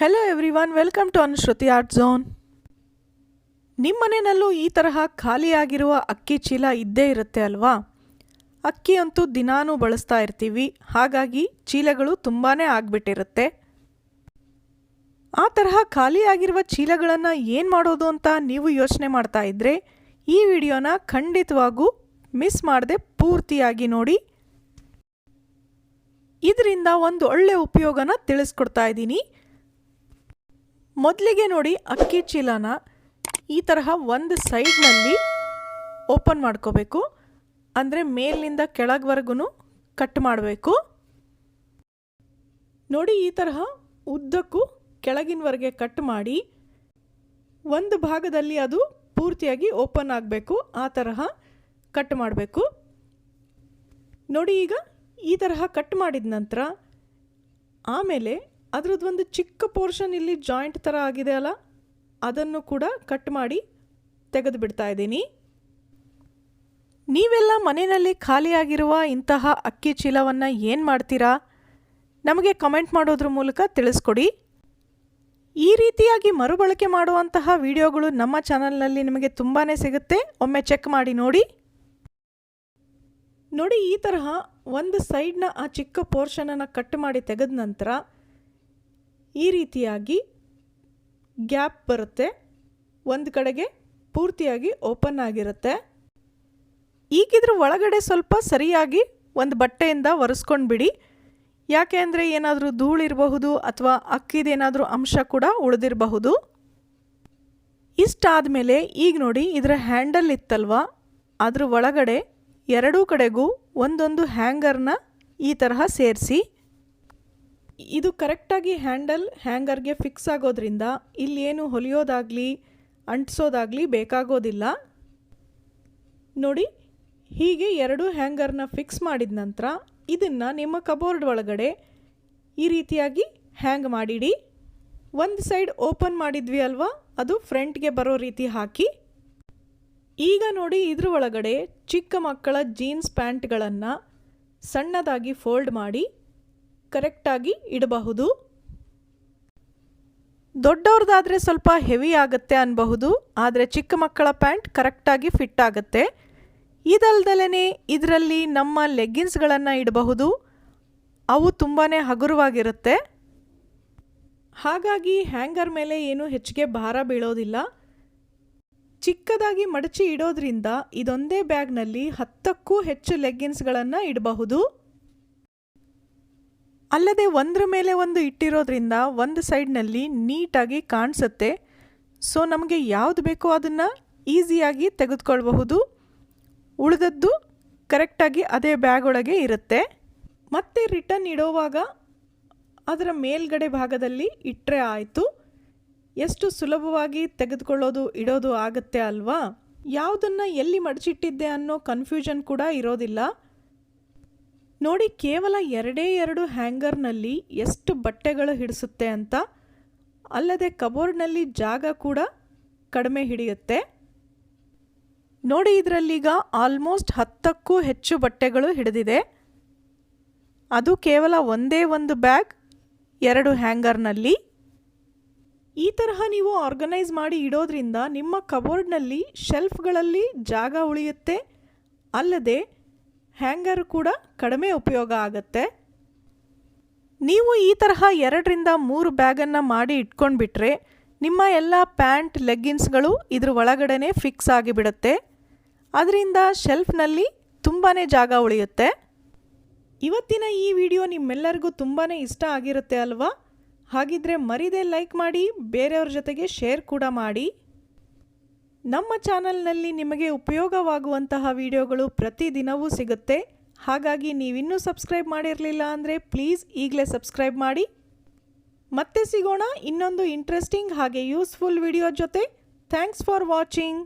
Hello everyone welcome to Anushruti art zone ನಿಮ್ಮ ಮನೆಯಲ್ಲೂ ಈ ತರಹ ಖಾಲಿಯಾಗಿರುವ ಅಕ್ಕಿ ಚೀಲ ಇದ್ದೇ ಇರುತ್ತೆ ಅಲ್ವಾ? ಅಕ್ಕಿ ಅಂತೂ ದಿನಾನೂ ಬಳಸ್ತಾ ಇರ್ತೀವಿ. ಹಾಗಾಗಿ ಚೀಲಗಳು ತುಂಬಾ ಆಗಿಬಿಟ್ಟಿರುತ್ತೆ. ಆ ತರಹ ಖಾಲಿಯಾಗಿರುವ ಚೀಲಗಳನ್ನು ಏನು ಮಾಡೋದು ಅಂತ ನೀವು ಯೋಚನೆ ಮಾಡ್ತಾ ಇದ್ದರೆ ಈ ವಿಡಿಯೋನ ಖಂಡಿತವಾಗೂ ಮಿಸ್ ಮಾಡದೆ ಪೂರ್ತಿಯಾಗಿ ನೋಡಿ. ಇದರಿಂದ ಒಂದು ಒಳ್ಳೆಯ ಉಪಯೋಗನ ತಿಳಿಸ್ಕೊಡ್ತಾ ಇದ್ದೀನಿ. ಮೊದಲಿಗೆ ನೋಡಿ ಅಕ್ಕಿ ಚೀಲನ ಈ ತರಹ ಒಂದು ಸೈಡ್ನಲ್ಲಿ ಓಪನ್ ಮಾಡ್ಕೋಬೇಕು. ಅಂದರೆ ಮೇಲಿನಿಂದ ಕೆಳಗ್ವರೆಗೂ ಕಟ್ ಮಾಡಬೇಕು. ನೋಡಿ ಈ ತರಹ ಉದ್ದಕ್ಕೂ ಕೆಳಗಿನವರೆಗೆ ಕಟ್ ಮಾಡಿ ಒಂದು ಭಾಗದಲ್ಲಿ ಅದು ಪೂರ್ತಿಯಾಗಿ ಓಪನ್ ಆಗಬೇಕು. ಆ ತರಹ ಕಟ್ ಮಾಡಬೇಕು. ನೋಡಿ ಈಗ ಈ ತರಹ ಕಟ್ ಮಾಡಿದ ನಂತರ ಆಮೇಲೆ ಅದರದ್ದು ಒಂದು ಚಿಕ್ಕ ಪೋರ್ಷನ್ ಇಲ್ಲಿ ಜಾಯಿಂಟ್ ಥರ ಆಗಿದೆ ಅಲ್ಲ? ಅದನ್ನು ಕೂಡ ಕಟ್ ಮಾಡಿ ತೆಗೆದು ಬಿಡ್ತಾ ಇದ್ದೀನಿ. ನೀವೆಲ್ಲ ಮನೆಯಲ್ಲಿ ಖಾಲಿಯಾಗಿರುವ ಇಂತಹ ಅಕ್ಕಿ ಚೀಲವನ್ನು ಏನು ಮಾಡ್ತೀರಾ? ನಮಗೆ ಕಮೆಂಟ್ ಮಾಡೋದ್ರ ಮೂಲಕ ತಿಳಿಸ್ಕೊಡಿ. ಈ ರೀತಿಯಾಗಿ ಮರುಬಳಕೆ ಮಾಡುವಂತಹ ವಿಡಿಯೋಗಳು ನಮ್ಮ ಚಾನಲ್ನಲ್ಲಿ ನಿಮಗೆ ತುಂಬಾ ಸಿಗುತ್ತೆ. ಒಮ್ಮೆ ಚೆಕ್ ಮಾಡಿ ನೋಡಿ. ನೋಡಿ, ಈ ತರಹ ಒಂದು ಸೈಡ್ನ ಆ ಚಿಕ್ಕ ಪೋರ್ಷನನ್ನು ಕಟ್ ಮಾಡಿ ತೆಗೆದ ನಂತರ ಈ ರೀತಿಯಾಗಿ ಗ್ಯಾಪ್ ಬರುತ್ತೆ. ಒಂದು ಕಡೆಗೆ ಪೂರ್ತಿಯಾಗಿ ಓಪನ್ ಆಗಿರುತ್ತೆ. ಈಗಿದ್ರ ಒಳಗಡೆ ಸ್ವಲ್ಪ ಸರಿಯಾಗಿ ಒಂದು ಬಟ್ಟೆಯಿಂದ ಒರೆಸ್ಕೊಂಡು ಬಿಡಿ ಯಾಕೆ ಅಂದರೆ ಏನಾದರೂ ಧೂಳಿರಬಹುದು ಅಥವಾ ಅಕ್ಕಿದೇನಾದರೂ ಅಂಶ ಕೂಡ ಉಳಿದಿರಬಹುದು. ಇಷ್ಟಾದ ಮೇಲೆ ಈಗ ನೋಡಿ ಇದರ ಹ್ಯಾಂಡಲ್ ಇತ್ತಲ್ವ? ಅದರ ಒಳಗಡೆ ಎರಡೂ ಕಡೆಗೂ ಒಂದೊಂದು ಹ್ಯಾಂಗರ್ನ ಈ ತರಹ ಸೇರಿಸಿ ಇದು ಕರೆಕ್ಟಾಗಿ ಹ್ಯಾಂಡಲ್ ಹ್ಯಾಂಗರ್ಗೆ ಫಿಕ್ಸ್ ಆಗೋದ್ರಿಂದ ಇಲ್ಲೇನು ಹೊಲಿಯೋದಾಗಲಿ, ಅಂಟಿಸೋದಾಗಲಿ ಬೇಕಾಗೋದಿಲ್ಲ. ನೋಡಿ, ಹೀಗೆ ಎರಡು ಹ್ಯಾಂಗರ್ನ ಫಿಕ್ಸ್ ಮಾಡಿದ ನಂತರ ಇದನ್ನು ನಿಮ್ಮ ಕಬೋರ್ಡ್ ಒಳಗಡೆ ಈ ರೀತಿಯಾಗಿ ಹ್ಯಾಂಗ್ ಮಾಡಿಡಿ. ಒಂದು ಸೈಡ್ ಓಪನ್ ಮಾಡಿದ್ವಿ ಅಲ್ವಾ? ಅದು ಫ್ರಂಟ್ಗೆ ಬರೋ ರೀತಿ ಹಾಕಿ. ಈಗ ನೋಡಿ ಇದ್ರ ಒಳಗಡೆ ಚಿಕ್ಕ ಮಕ್ಕಳ ಜೀನ್ಸ್ ಪ್ಯಾಂಟ್ಗಳನ್ನು ಸಣ್ಣದಾಗಿ ಫೋಲ್ಡ್ ಮಾಡಿ. ಕರೆಕ್ಟಾಗಿ ಇಡಬಹುದು. ದೊಡ್ಡವ್ರದ್ದಾದರೆ ಸ್ವಲ್ಪ ಹೆವಿ ಆಗುತ್ತೆ ಅನ್ನಬಹುದು ಆದರೆ ಚಿಕ್ಕ ಮಕ್ಕಳ ಪ್ಯಾಂಟ್ ಕರೆಕ್ಟಾಗಿ ಫಿಟ್ ಆಗುತ್ತೆ. ಇದಲ್ದಲೇ ಇದರಲ್ಲಿ ನಮ್ಮ ಲೆಗ್ಗಿನ್ಸ್ಗಳನ್ನು ಇಡಬಹುದು. ಅವು ತುಂಬಾ ಹಗುರವಾಗಿರುತ್ತೆ. ಹಾಗಾಗಿ ಹ್ಯಾಂಗರ್ ಮೇಲೆ ಏನು ಹೆಚ್ಚಿಗೆ ಭಾರ ಬೀಳೋದಿಲ್ಲ. ಚಿಕ್ಕದಾಗಿ ಮಡಚಿ ಇಡೋದ್ರಿಂದ ಇದೊಂದೇ ಬ್ಯಾಗ್ನಲ್ಲಿ ಹತ್ತಕ್ಕೂ ಹೆಚ್ಚು ಲೆಗ್ಗಿನ್ಸ್ಗಳನ್ನು ಇಡಬಹುದು. ಅಲ್ಲದೆ ಒಂದರ ಮೇಲೆ ಒಂದು ಇಟ್ಟಿರೋದ್ರಿಂದ ಒಂದು ಸೈಡ್ನಲ್ಲಿ ನೀಟಾಗಿ ಕಾಣಿಸುತ್ತೆ. ಸೊ ನಮಗೆ ಯಾವುದು ಬೇಕೋ ಅದನ್ನು ಈಸಿಯಾಗಿ ತೆಗೆದುಕೊಳ್ಬಹುದು. ಉಳಿದದ್ದು ಕರೆಕ್ಟಾಗಿ ಅದೇ ಬ್ಯಾಗ್ ಒಳಗೆ ಇರುತ್ತೆ. ಮತ್ತೆ ರಿಟರ್ನ್ ಇಡೋವಾಗ ಅದರ ಮೇಲ್ಗಡೆ ಭಾಗದಲ್ಲಿ ಇಟ್ಟರೆ ಆಯಿತು. ಎಷ್ಟು ಸುಲಭವಾಗಿ ತೆಗೆದುಕೊಳ್ಳೋದು, ಇಡೋದು ಆಗುತ್ತೆ ಅಲ್ವಾ? ಯಾವುದನ್ನು ಎಲ್ಲಿ ಮಡಚಿಟ್ಟಿದ್ದೆ ಅನ್ನೋ ಕನ್ಫ್ಯೂಷನ್ ಕೂಡ ಇರೋದಿಲ್ಲ. ನೋಡಿ, ಕೇವಲ ಎರಡೇ ಎರಡು ಹ್ಯಾಂಗರ್ನಲ್ಲಿ ಎಷ್ಟು ಬಟ್ಟೆಗಳು ಹಿಡಿಸುತ್ತೆ ಅಂತ. ಅಲ್ಲದೆ ಕಬೋರ್ಡ್ನಲ್ಲಿ ಜಾಗ ಕೂಡ ಕಡಿಮೆ ಹಿಡಿಯುತ್ತೆ. ನೋಡಿ, ಇದರಲ್ಲೀಗ ಆಲ್ಮೋಸ್ಟ್ ಹತ್ತಕ್ಕೂ ಹೆಚ್ಚು ಬಟ್ಟೆಗಳು ಹಿಡಿದಿದೆ. ಅದು ಕೇವಲ ಒಂದೇ ಒಂದು ಬ್ಯಾಗ್, ಎರಡು ಹ್ಯಾಂಗರ್ನಲ್ಲಿ. ಈ ತರಹ ನೀವು ಆರ್ಗನೈಸ್ ಮಾಡಿ ಇಡೋದ್ರಿಂದ ನಿಮ್ಮ ಕಬೋರ್ಡ್ನಲ್ಲಿ ಶೆಲ್ಫ್ಗಳಲ್ಲಿ ಜಾಗ ಉಳಿಯುತ್ತೆ. ಅಲ್ಲದೆ ಹ್ಯಾಂಗರ್ ಕೂಡ ಕಡಿಮೆ ಉಪಯೋಗ ಆಗುತ್ತೆ. ನೀವು ಈ ತರಹ ಎರಡರಿಂದ ಮೂರು ಬ್ಯಾಗನ್ನು ಮಾಡಿ ಇಟ್ಕೊಂಡ್ಬಿಟ್ರೆ ನಿಮ್ಮ ಎಲ್ಲ ಪ್ಯಾಂಟ್, ಲೆಗ್ಗಿನ್ಸ್ಗಳು ಇದ್ರ ಒಳಗಡೆ ಫಿಕ್ಸ್ ಆಗಿಬಿಡುತ್ತೆ. ಅದರಿಂದ ಶೆಲ್ಫ್ನಲ್ಲಿ ತುಂಬಾ ಜಾಗ ಉಳಿಯುತ್ತೆ. ಇವತ್ತಿನ ಈ ವಿಡಿಯೋ ನಿಮ್ಮೆಲ್ಲರಿಗೂ ತುಂಬಾ ಇಷ್ಟ ಆಗಿರುತ್ತೆ ಅಲ್ವಾ? ಹಾಗಿದ್ರೆ ಮರಿದೇ ಲೈಕ್ ಮಾಡಿ, ಬೇರೆಯವ್ರ ಜೊತೆಗೆ ಶೇರ್ ಕೂಡ ಮಾಡಿ. ನಮ್ಮ ಚಾನಲ್ನಲ್ಲಿ ನಿಮಗೆ ಉಪಯೋಗವಾಗುವಂತಹ ವಿಡಿಯೋಗಳು ಪ್ರತಿದಿನವೂ ಸಿಗುತ್ತೆ. ಹಾಗಾಗಿ ನೀವಿನ್ನೂ ಸಬ್ಸ್ಕ್ರೈಬ್ ಮಾಡಿರಲಿಲ್ಲ ಅಂದರೆ ಪ್ಲೀಸ್ ಈಗಲೇ ಸಬ್ಸ್ಕ್ರೈಬ್ ಮಾಡಿ. ಮತ್ತೆ ಸಿಗೋಣ ಇನ್ನೊಂದು ಇಂಟ್ರೆಸ್ಟಿಂಗ್ ಹಾಗೆ ಯೂಸ್ಫುಲ್ ವಿಡಿಯೋ ಜೊತೆ. Thanks for watching.